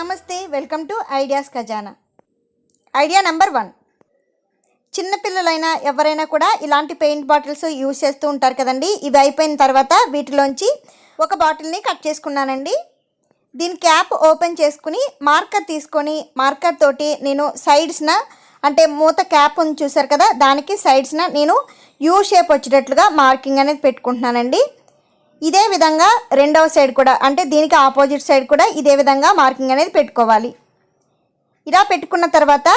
నమస్తే welcome to ideas Khazana. Idea number one. చిన్నపిల్లలైనా ఎవరైనా కూడా ఇలాంటి పెయింట్ బాటిల్స్ యూజ్ చేస్తూ ఉంటారు కదండి. ఇవి అయిపోయిన తర్వాత వీటిలోంచి ఒక బాటిల్ని కట్ చేసుకున్నానండి. దీని క్యాప్ ఓపెన్ చేసుకుని మార్కర్ తీసుకొని మార్కర్ తోటి నేను సైడ్స్న అంటే మూత క్యాప్ ఉంది చూసారు కదా దానికి సైడ్స్న నేను యూ షేప్ వచ్చేటట్లుగా మార్కింగ్ అనేది పెట్టుకుంటున్నానండి. ఇదే విధంగా రెండవ సైడ్ కూడా అంటే దీనికి ఆపోజిట్ సైడ్ కూడా ఇదే విధంగా మార్కింగ్ అనేది పెట్టుకోవాలి. ఇలా పెట్టుకున్న తర్వాత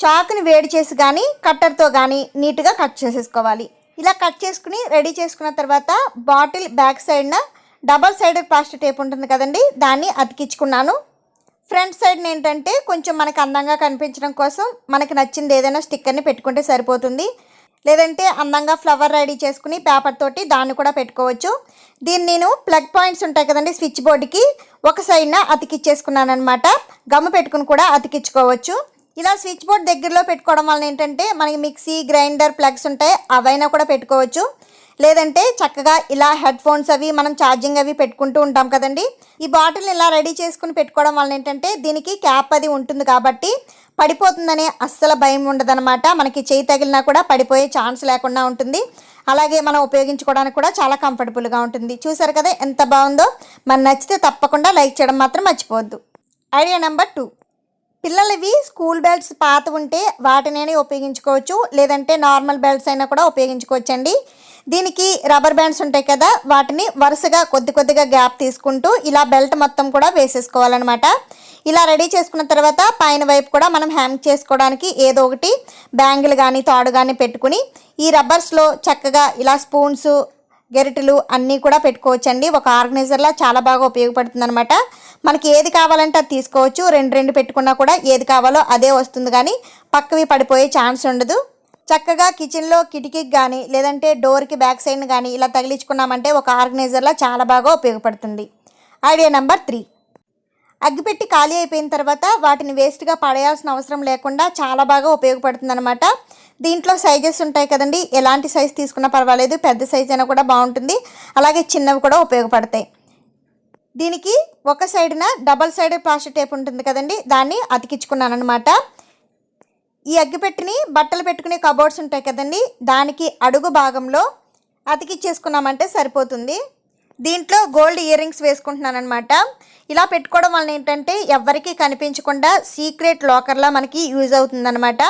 చాకుని వేడి చేసి కానీ కట్టర్తో కానీ నీట్గా కట్ చేసేసుకోవాలి. ఇలా కట్ చేసుకుని రెడీ చేసుకున్న తర్వాత బాటిల్ బ్యాక్ సైడ్న డబల్ సైడ్ ప్లాస్టిక్ టేప్ ఉంటుంది కదండి దాన్ని అతికించుకున్నాను. ఫ్రంట్ సైడ్ ఏంటంటే కొంచెం మనకు అందంగా కనిపించడం కోసం మనకి నచ్చింది ఏదైనా స్టిక్కర్ని పెట్టుకుంటే సరిపోతుంది. లేదంటే అందంగా ఫ్లవర్ రెడీ చేసుకుని పేపర్ తోటి దాన్ని కూడా పెట్టుకోవచ్చు. దీన్ని నేను ప్లగ్ పాయింట్స్ ఉంటాయి కదండి స్విచ్ బోర్డుకి ఒక సైడ్న అతికిచ్చేసుకున్నాను అనమాట గమ్ము పెట్టుకుని కూడా అతికించుకోవచ్చు. ఇలా స్విచ్ బోర్డ్ దగ్గరలో పెట్టుకోవడం వలన ఏంటంటే మనకి మిక్సీ గ్రైండర్ ప్లగ్స్ ఉంటాయి అవైనా కూడా పెట్టుకోవచ్చు. లేదంటే చక్కగా ఇలా హెడ్ ఫోన్స్ అవి మనం ఛార్జింగ్ అవి పెట్టుకుంటూ ఉంటాం కదండి. ఈ బాటిల్ని ఇలా రెడీ చేసుకుని పెట్టుకోవడం వలన ఏంటంటే దీనికి క్యాప్ అది ఉంటుంది కాబట్టి పడిపోతుందనే అస్సలు భయం ఉండదన్నమాట. మనకి చేయి తగిలినా కూడా పడిపోయే ఛాన్స్ లేకుండా ఉంటుంది. అలాగే మనం ఉపయోగించుకోవడానికి కూడా చాలా కంఫర్టబుల్గా ఉంటుంది. చూసారు కదా ఎంత బాగుందో? మన నచ్చితే తప్పకుండా లైక్ చేయడం మాత్రం మర్చిపోవద్దు. Idea number two. పిల్లలవి స్కూల్ బెల్ట్స్ పాత ఉంటే వాటిని ఉపయోగించుకోవచ్చు. లేదంటే నార్మల్ బెల్ట్స్ అయినా కూడా ఉపయోగించుకోవచ్చండి. దీనికి రబ్బర్ బ్యాండ్స్ ఉంటాయి కదా వాటిని వరుసగా కొద్ది కొద్దిగా గ్యాప్ తీసుకుంటూ ఇలా బెల్ట్ మొత్తం కూడా వేసేసుకోవాలన్నమాట. ఇలా రెడీ చేసుకున్న తర్వాత పైన వైపు కూడా మనం హ్యాంగ్ చేసుకోవడానికి ఏదో ఒకటి బ్యాంగిల్ కానీ తాడు కానీ పెట్టుకుని ఈ రబ్బర్స్లో చక్కగా ఇలా స్పూన్స్ గెరిటెలు అన్నీ కూడా పెట్టుకోవచ్చండి. ఒక ఆర్గనైజర్లా చాలా బాగా ఉపయోగపడుతుంది అనమాట మనకి ఏది కావాలంటే అది తీసుకోవచ్చు. రెండు రెండు పెట్టుకున్నా కూడా ఏది కావాలో అదే వస్తుంది కానీ పక్కవి పడిపోయే ఛాన్స్ ఉండదు. చక్కగా కిచెన్లో కిటికీకి కానీ లేదంటే డోర్కి బ్యాక్ సైడ్ కానీ ఇలా తగిలించుకున్నామంటే ఒక ఆర్గనైజర్లా చాలా బాగా ఉపయోగపడుతుంది. ఐడియా నెంబర్ త్రీ అగ్గిపెట్టి ఖాళీ అయిపోయిన తర్వాత వాటిని వేస్ట్గా పడేయాల్సిన అవసరం లేకుండా చాలా బాగా ఉపయోగపడుతుంది అనమాట దీంట్లో సైజెస్ ఉంటాయి కదండి ఎలాంటి సైజ్ తీసుకున్నా పర్వాలేదు పెద్ద సైజ్ అయినా కూడా బాగుంటుంది అలాగే చిన్నవి కూడా ఉపయోగపడతాయి. దీనికి ఒక సైడ్న డబల్ సైడ్ ప్లాస్టిక్ టేప్ ఉంటుంది కదండి దాన్ని అతికించుకున్నాను అనమాట ఈ అగ్గిపెట్టిని బట్టలు పెట్టుకునే కబోర్డ్స్ ఉంటాయి కదండి దానికి అడుగు భాగంలో అతికిచ్చేసుకున్నామంటే సరిపోతుంది. దీంట్లో గోల్డ్ ఇయర్ రింగ్స్ వేసుకుంటున్నాను అనమాట ఇలా పెట్టుకోవడం వలన ఏంటంటే ఎవ్వరికీ కనిపించకుండా సీక్రెట్ లాకర్లా మనకి యూజ్ అవుతుందన్నమాట.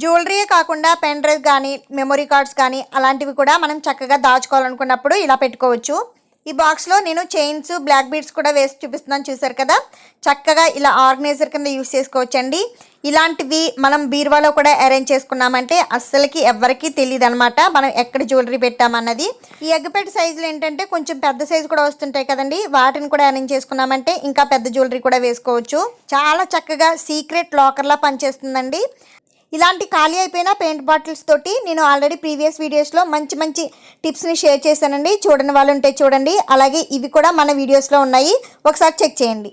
జ్యువెలరీయే కాకుండా పెన్ డ్రైవ్ కానీ మెమొరీ కార్డ్స్ కానీ అలాంటివి కూడా మనం చక్కగా దాచుకోవాలనుకున్నప్పుడు ఇలా పెట్టుకోవచ్చు. ఈ బాక్స్లో నేను చైన్స్ బ్లాక్ బీడ్స్ కూడా వేసి చూపిస్తున్నాను చూసారు కదా? చక్కగా ఇలా ఆర్గనైజర్ కింద యూస్ చేసుకోవచ్చండి. ఇలాంటివి మనం బీరువాలో కూడా అరేంజ్ చేసుకున్నామంటే అస్సలకి ఎవరికీ తెలియదు అనమాట మనం ఎక్కడ జ్యువెలరీ పెట్టామన్నది. ఈ ఎగ్గపెట్టి సైజులు ఏంటంటే కొంచెం పెద్ద సైజు కూడా వస్తుంటాయి కదండి. వాటిని కూడా అరేంజ్ చేసుకున్నామంటే ఇంకా పెద్ద జ్యువెలరీ కూడా వేసుకోవచ్చు. చాలా చక్కగా సీక్రెట్ లాకర్లా పనిచేస్తుందండి. ఇలాంటి ఖాళీ అయిపోయిన పెయింట్ బాటిల్స్ తోటి నేను ఆల్రెడీ ప్రీవియస్ వీడియోస్లో మంచి మంచి టిప్స్ని షేర్ చేశానండి. చూడని వాళ్ళు ఉంటే చూడండి. అలాగే ఇవి కూడా మన వీడియోస్లో ఉన్నాయి. ఒకసారి చెక్ చేయండి.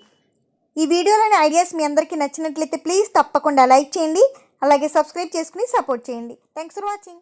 ఈ వీడియోలోని ఐడియాస్ మీ అందరికీ నచ్చినట్లయితే ప్లీజ్ తప్పకుండా లైక్ చేయండి. అలాగే సబ్స్క్రైబ్ చేసుకుని సపోర్ట్ చేయండి. Thanks for watching.